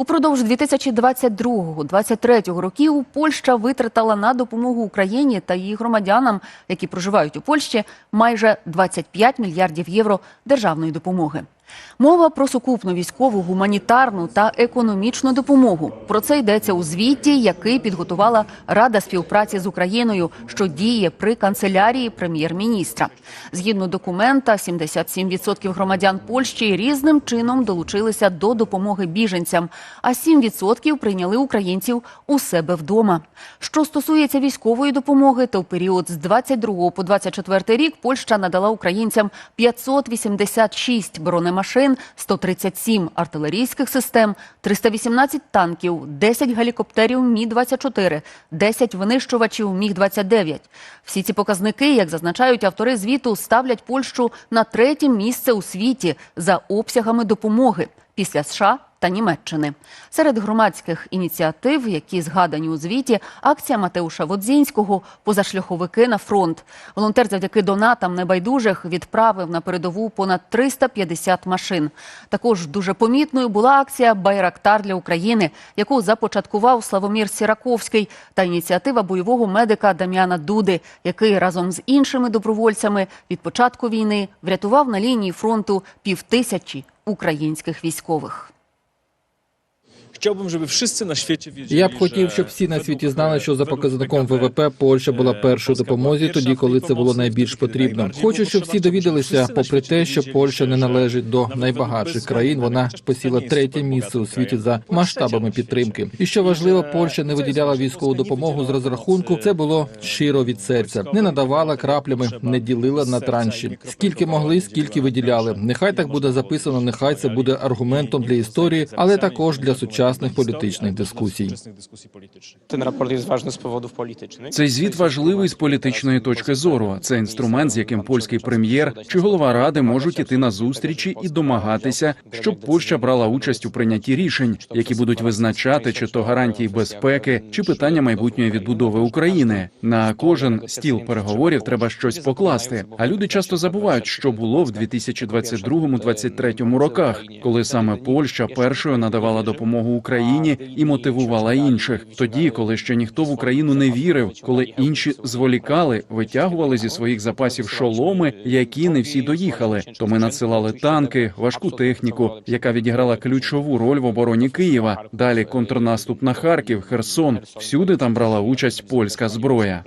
Упродовж 2022-2023 років Польща витратила на допомогу Україні та її громадянам, які проживають у Польщі, майже 25 мільярдів євро державної допомоги. Мова про сукупну військову, гуманітарну та економічну допомогу. Про це йдеться у звіті, який підготувала Рада співпраці з Україною, що діє при канцелярії прем'єр-міністра. Згідно документа, 77% громадян Польщі різним чином долучилися до допомоги біженцям, а 7% прийняли українців у себе вдома. Що стосується військової допомоги, то в період з 22 по 24 рік Польща надала українцям 586 бронемашин, 137 артилерійських систем, 318 танків, 10 гелікоптерів Мі-24, 10 винищувачів Міг-29. Всі ці показники, як зазначають автори звіту, ставлять Польщу на третє місце у світі за обсягами допомоги після США та Німеччини. Серед громадських ініціатив, які згадані у звіті, акція Матеуша Водзінського «Позашляховики на фронт». Волонтер завдяки донатам небайдужих відправив на передову понад 350 машин. Також дуже помітною була акція «Байрактар для України», яку започаткував Славомір Сіраковський та ініціатива бойового медика Дам'яна Дуди, який разом з іншими добровольцями від початку війни врятував на лінії фронту півтисячі українських військових. Я б хотів, щоб всі на світі знали, що за показником ВВП Польща була е, першою допомозі, тоді, коли це було найбільш потрібно. Хочу, щоб всі довідалися, попри те, що Польща не належить до найбагатших країн. Вона посіла третє місце у світі за масштабами підтримки. І що важливо, Польща не виділяла військову допомогу з розрахунку. Це було е, щиро від серця. Не надавала краплями, не ділила на транші. Скільки могли, скільки виділяли. Нехай так буде записано, нехай це буде аргументом для історії, але також для сучасних політичних дискусій. Цей звіт важливий з політичної точки зору. Це інструмент, з яким польський прем'єр чи голова ради можуть іти на зустрічі і домагатися, щоб Польща брала участь у прийнятті рішень, які будуть визначати чи то гарантії безпеки, чи питання майбутньої відбудови України. На кожен стіл переговорів треба щось покласти. А люди часто забувають, що було в 2022-2023 роках, коли саме Польща першою надавала допомогу Україні і мотивувала інших. Тоді, коли ще ніхто в Україну не вірив, коли інші зволікали, витягували зі своїх запасів шоломи, які не всі доїхали. То ми надсилали танки, важку техніку, яка відіграла ключову роль в обороні Києва. Далі контрнаступ на Харків, Херсон. Всюди там брала участь польська зброя.